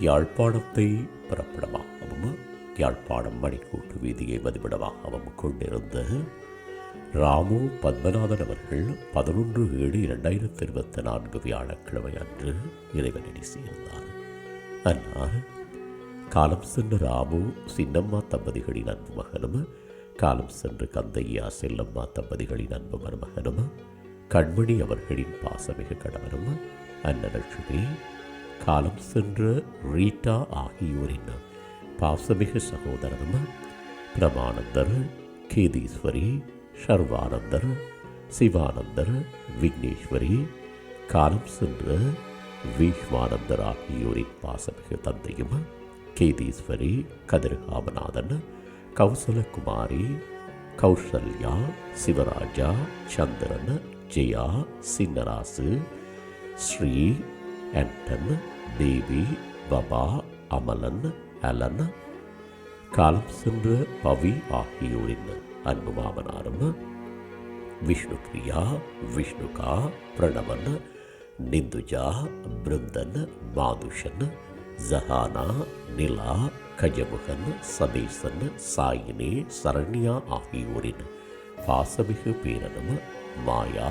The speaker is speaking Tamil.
யாழ்ப்பாணத்தை பிறப்பிடமாகவும் யாழ்ப்பாணம் மணிக்கூட்டு வீதியை வதிவிடமாகவும் கொண்டிருந்த ராமு பத்மநாதன் அவர்கள் பதினொன்று ஏழு இரண்டாயிரத்தி இருபத்தி நான்கு வியாழக்கிழமை அன்று இறைவனடி சேர்ந்தார். அன்னார் காலம் சென்ற ராமு சின்னம்மா தம்பதிகளின் அன்பு மகனும் காலம் சென்று கந்தையா செல்லம்மா தம்பதிகளின் அன்பு மருமகனும் கண்மணி அவர்களின் பாசமிகு கணவரும் அன்னலட்சுமி காலம் சென்ற ரீட்டா ஆகியோரின் பாசமிகு சகோதரரும் பிரமானந்தர் கேதீஸ்வரி சர்வானந்தர் சிவானந்தர் விக்னேஸ்வரி காலம் சென்ற வீஷ்மானந்தர் ஆகியோரின் பாசமிகு தந்தையும் கேதீஸ்வரி கதிர்காமநாதன் கௌசலகுமாரி கௌசல்யா சிவராஜா சந்திரன் ஜெயா சின்னராசு ஸ்ரீ ஆண்டன் தேவி பபா அமலன் அலன் காலம் சென்ற பவி ஆகியோரின் அன்பு மாமனாரும் விஷ்ணு பிரியா விஷ்ணுகா பிரணவன் நிந்துஜா பிருந்தன் மாதுஷன் ஜஹானா நிலா கஜமுகன் சதீசன் சாயினி சரண்யா ஆகியோரின் பாசமிகு பேரனும் மாயா